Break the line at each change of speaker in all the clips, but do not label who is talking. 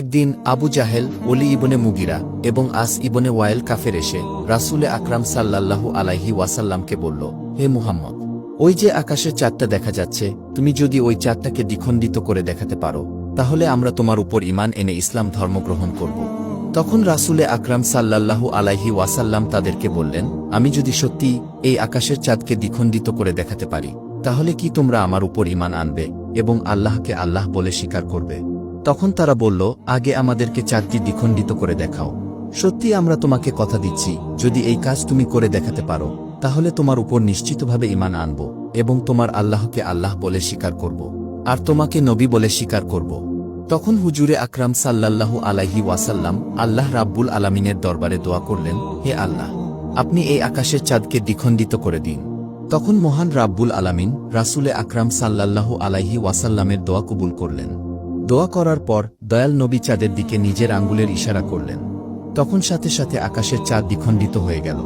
একদিন আবু জাহেল অলি ইবনে মুগিরা এবং আস ইবনে ওয়াইল কাফের এসে রাসুলে আকরাম সাল্লাল্লাহু আলাইহি ওয়াসাল্লামকে বলল, হে মুহাম্মদ, ওই যে আকাশের চাঁদটা দেখা যাচ্ছে, তুমি যদি ওই চাঁদটাকে দ্বিখণ্ডিত করে দেখাতে পারো, তাহলে আমরা তোমার উপর ইমান এনে ইসলাম ধর্ম গ্রহণ করব। তখন রাসুলে আকরাম সাল্লাল্লাহু আলাইহি ওয়াসাল্লাম তাদেরকে বললেন, আমি যদি সত্যি এই আকাশের চাঁদকে দ্বিখণ্ডিত করে দেখাতে পারি, তাহলে কি তোমরা আমার উপর ইমান আনবে এবং আল্লাহকে আল্লাহ বলে স্বীকার করবে? তখন তারা বলল, আগে আমাদেরকে চাঁদটি দ্বিখণ্ডিত করে দেখাও। সত্যি আমরা তোমাকে কথা দিচ্ছি, যদি এই কাজ তুমি করে দেখাতে পারো, তাহলে তোমার উপর নিশ্চিতভাবে ইমান আনব এবং তোমার আল্লাহকে আল্লাহ বলে স্বীকার করব, আর তোমাকে নবী বলে স্বীকার করব। তখন হুজুরে আকরাম সাল্লাল্লাহু আলাইহি ওয়াসাল্লাম আল্লাহ রাব্বুল আলামিনের দরবারে দোয়া করলেন, হে আল্লাহ, আপনি এই আকাশের চাঁদকে দ্বিখণ্ডিত করে দিন। তখন মহান রাব্বুল আলামিন রাসুলে আকরাম সাল্লাল্লাহু আলাইহি ওয়াসাল্লামের দোয়া কবুল করলেন। দোয়া করার পর দয়াল নবী চাঁদের দিকে নিজের আঙ্গুলের ইশারা করলেন। তখন সাথে সাথে আকাশের চাঁদ দ্বিখণ্ডিত হয়ে গেল।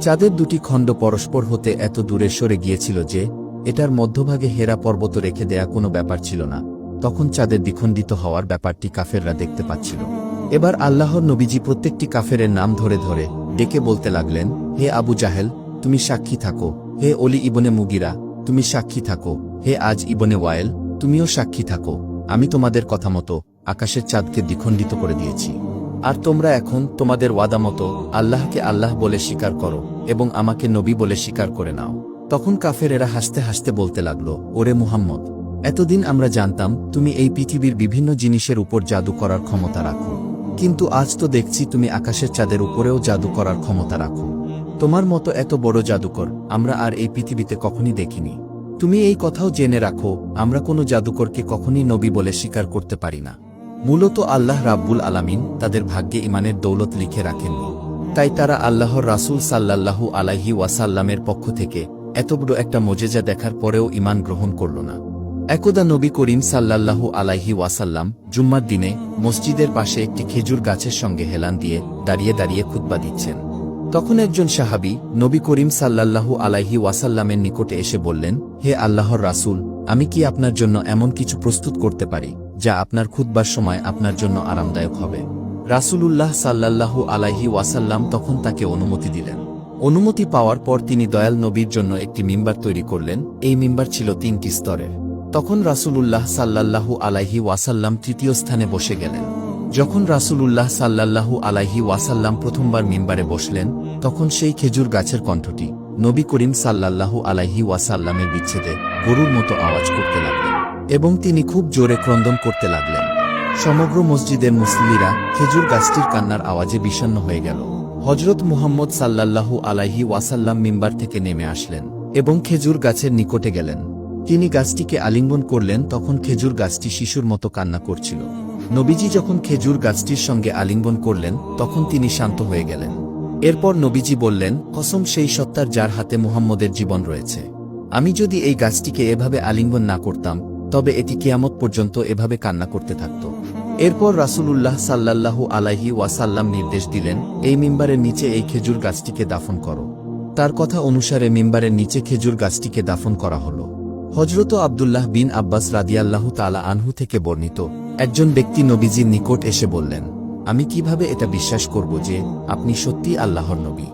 চাঁদের দুটি খণ্ড পরস্পর হতে এত দূরে সরে গিয়েছিল যে, এটার মধ্যভাগে হেরা পর্বত রেখে দেয়া কোনো ব্যাপার ছিল না। তখন চাঁদের দ্বিখণ্ডিত হওয়ার ব্যাপারটি কাফেররা দেখতে পাচ্ছিল। এবার আল্লাহর নবীজি প্রত্যেকটি কাফেরের নাম ধরে ধরে ডেকে বলতে লাগলেন, হে আবু জাহেল, তুমি সাক্ষী থাকো। হে অলি ইবনে মুগিরা, তুমি সাক্ষী থাকো। হে আজ ইবনে ওয়ায়েল, তুমিও সাক্ষী থাকো। আমি তোমাদের কথা মতো আকাশের চাঁদকে দ্বিখণ্ডিত করে দিয়েছি। আর তোমরা এখন তোমাদের ওয়াদা মতো আল্লাহকে আল্লাহ বলে স্বীকার করো এবং আমাকে নবী বলে স্বীকার করে নাও। তখন কাফের এরা হাসতে হাসতে বলতে লাগল, ওরে মুহাম্মদ, এতদিন আমরা জানতাম তুমি এই পৃথিবীর বিভিন্ন জিনিসের উপর জাদু করার ক্ষমতা রাখো। কিন্তু আজ তো দেখছি তুমি আকাশের চাঁদের উপরেও জাদু করার ক্ষমতা রাখো। তোমার মতো এত বড় জাদুকর আমরা আর এই পৃথিবীতে কখনই দেখিনি। তুমি এই কথাও জেনে রাখো, আমরা কোনো জাদুকরকে কখনই নবী বলে স্বীকার করতে পারি না। মূলত আল্লাহ রাব্বুল আলামিন তাদের ভাগ্যে ইমানের দৌলত লিখে রাখেননি তাই তারা আল্লাহর রাসূল সাল্লাল্লাহু আলাইহি ওয়াসাল্লামের পক্ষ থেকে এত বড় একটা মজেজা দেখার পরেও ইমান গ্রহণ করল না। একদা নবী করিম সাল্লাল্লাহু আলাইহি ওয়াসাল্লাম জুম্মার দিনে মসজিদের পাশে একটি খেজুর গাছের সঙ্গে হেলান দিয়ে দাঁড়িয়ে দাঁড়িয়ে খুতবা দিচ্ছেন। তখন একজন সাহাবি নবী করিম সাল্লাল্লাহু আলাইহি ওয়াসাল্লামের নিকটে এসে বললেন, হে আল্লাহর রাসূল, আমি কি আপনার জন্য এমন কিছু প্রস্তুত করতে পারি, যা আপনার খুতবার সময় আপনার জন্য আরামদায়ক হবে? রাসূলুল্লাহ সাল্লাল্লাহু আলাইহি ওয়াসাল্লাম তখন তাকে অনুমতি দিলেন। অনুমতি পাওয়ার পর তিনি দয়াল নবীর জন্য একটি মিম্বার তৈরি করলেন, এই মিম্বার ছিল তিনটি স্তরের। তখন রাসূলুল্লাহ সাল্লাল্লাহু আলাইহি ওয়াসাল্লাম তৃতীয় স্থানে বসে গেলেন। যখন রাসূলুল্লাহ সাল্লাল্লাহু আলাইহি ওয়াসাল্লাম প্রথমবার মিম্বারে বসলেন, তখন সেই খেজুর গাছের কণ্ঠটি নবী করিম সাল্লাল্লাহু আলাইহি ওয়াসাল্লামের বিচ্ছেদে গরুর মতো আওয়াজ করতে লাগলেন এবং তিনি খুব জোরে ক্রন্দন করতে লাগলেন। সমগ্র মসজিদের মুসলিরা খেজুর গাছটির কান্নার আওয়াজে বিষণ্ণ হয়ে গেল। হজরত মুহাম্মদ সাল্লাল্লাহু আলাইহি ওয়াসাল্লাম মিম্বার থেকে নেমে আসলেন এবং খেজুর গাছের নিকটে গেলেন। তিনি গাছটিকে আলিঙ্গন করলেন, তখন খেজুর গাছটি শিশুর মতো কান্না করছিল। নবীজি যখন খেজুর গাছটির সঙ্গে আলিঙ্গন করলেন, তখন তিনি শান্ত হয়ে গেলেন। এরপর নবীজি বললেন, কসম সেই সত্তার যার হাতে মুহাম্মদের জীবন রয়েছে। আমি যদি এই গাছটিকে এভাবে আলিঙ্গন না করতাম, তবে এটি কিয়ামত পর্যন্ত এভাবে কান্না করতে থাকত। এরপর রাসূলুল্লাহ সাল্লাল্লাহু আলাইহি ওয়াসাল্লাম নির্দেশ দিলেন, এই মিম্বারের নিচে এই খেজুর গাছটিকে দাফন করো। তার কথা অনুসারে মিম্বারের নিচে খেজুর গাছটিকে দাফন করা হল। হজরত আবদুল্লাহ বিন আব্বাস রাদিয়াল্লাহু তালা আনহু থেকে বর্ণিত একজন ব্যক্তি নবীজির নিকট এসে বললেন, আমি কীভাবে এটা বিশ্বাস করব যে আপনি সত্যি আল্লাহর নবী?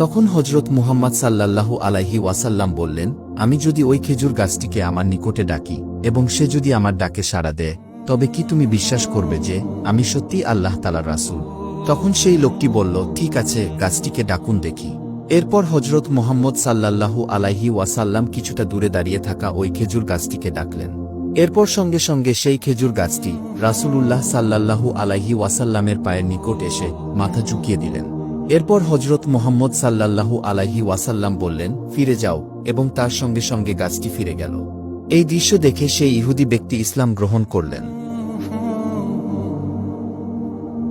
তখন হজরত মুহাম্মদ সাল্লাল্লাহু আলাইহি ওয়াসাল্লাম বললেন, আমি যদি ওই খেজুর গাছটিকে আমার নিকটে ডাকি এবং সে যদি আমার ডাকে সাড়া দেয়, তবে কি তুমি বিশ্বাস করবে যে আমি সত্যি আল্লাহ তালার রাসূল? তখন সেই লোকটি বলল, ঠিক আছে, গাছটিকে ডাকুন দেখি। এরপর হজরত মোহাম্মদ সাল্লাল্লাহু আলাইহি ওয়াসাল্লাম কিছুটা দূরে দাঁড়িয়ে থাকা ওই খেজুর গাছটিকে ডাকলেন। এরপর সঙ্গে সঙ্গে সেই খেজুর গাছটি রাসূলুল্লাহ সাল্লাল্লাহু আলাইহি ওয়াসাল্লামের পায়ের নিকট এসে মাথা ঝুঁকিয়ে দিলেন। এরপর হজরত মোহাম্মদ সাল্লাল্লাহু আলাইহি ওয়াসাল্লাম বললেন, ফিরে যাও, এবং তার সঙ্গে সঙ্গে গাছটি ফিরে গেল। এই দৃশ্য দেখে সেই ইহুদি ব্যক্তি ইসলাম গ্রহণ করলেন।